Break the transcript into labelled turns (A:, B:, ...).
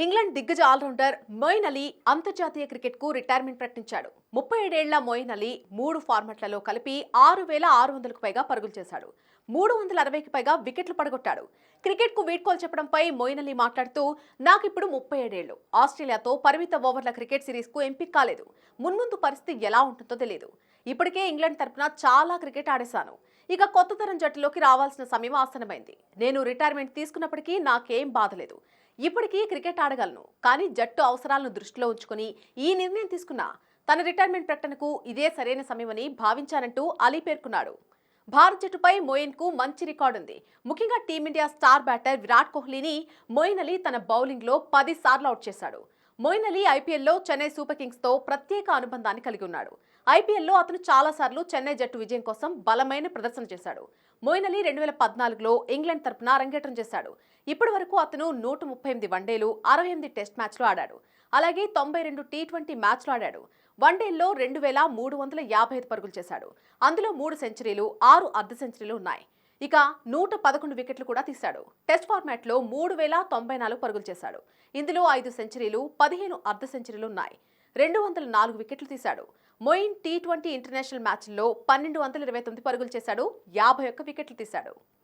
A: England దిగ్గజ allrounder Moeen Ali అంతర్జాతీయ క్రికెట్కు రిటైర్మెంట్ ప్రకటించాడు. ముప్పై ఏడేళ్ళ మొయిన్ అలీ మూడు ఫార్మాట్లలో కలిపి ఆరు వేల ఆరు వందలకు పైగా పరుగులు చేశాడు. మూడు వందల అరవైకి పైగా వికెట్లు పడగొట్టాడు. క్రికెట్కు వీడ్కోలు చెప్పడంపై మొయిన్ అలీ మాట్లాడుతూ నాకిప్పుడు ముప్పై ఏడేళ్ళు. ఆస్ట్రేలియాతో పరిమిత ఓవర్ల క్రికెట్ సిరీస్కు ఎంపిక కాలేదు. మున్ముందు పరిస్థితి ఎలా ఉంటుందో తెలియదు ఇప్పటికే ఇంగ్లాండ్ తరపున చాలా క్రికెట్ ఆడేశాను. ఇక కొత్త తరం జట్టులోకి రావాల్సిన సమయం ఆసనమైంది నేను రిటైర్మెంట్ తీసుకున్నప్పటికీ నాకేం బాధ లేదు. ఇప్పటికీ క్రికెట్ ఆడగలను కానీ జట్టు అవసరాలను దృష్టిలో ఉంచుకుని ఈ నిర్ణయం తీసుకున్నా తన రిటైర్మెంట్ ప్రకటనకు ఇదే సరైన సమయమని భావించానంటూ అలీ పేర్కొన్నాడు. భారత్ జట్టుపై మోయిన్కు మంచి రికార్డు ఉంది. ముఖ్యంగా team India star batter Virat కోహ్లీని Moeen Ali తన బౌలింగ్లో పది సార్లు అవుట్ చేశాడు. మొయిన్ అలీ ఐపీఎల్లో చెన్నై సూపర్ కింగ్స్తో ప్రత్యేక అనుబంధాన్ని కలిగి ఉన్నాడు. ఐపీఎల్లో అతను చాలాసార్లు చెన్నై జట్టు విజయం కోసం బలమైన ప్రదర్శన చేశాడు. మోయిన్ అలీ రెండు వేల పద్నాలుగులో ఇంగ్లాండ్ తరపున అరంగేట్రం చేశాడు. ఇప్పటి వరకు అతను నూట ముప్పై ఎనిమిది వన్డేలు అరవై ఎనిమిది టెస్ట్ మ్యాచ్లు ఆడాడు. అలాగే తొంభై రెండు టీ ట్వంటీ మ్యాచ్లు ఆడాడు. వన్డేల్లో రెండు వేల మూడు వందల యాభై ఐదు పరుగులు చేశాడు. అందులో మూడు సెంచరీలు ఆరు అర్ధ సెంచరీలు ఉన్నాయి. ఇక నూట పదకొండు వికెట్లు కూడా తీశాడు. టెస్ట్ ఫార్మాట్లో మూడు వేల తొంభై నాలుగు పరుగులు చేశాడు. ఇందులో ఐదు సెంచరీలు పదిహేను అర్ధ సెంచరీలు ఉన్నాయి. రెండు వందల నాలుగు వికెట్లు తీశాడు. మొయిన్ టీ ట్వంటీ ఇంటర్నేషనల్ మ్యాచ్ల్లో పన్నెండు వందల ఇరవై తొమ్మిది పరుగులు చేశాడు. యాభై ఒక్క వికెట్లు తీశాడు.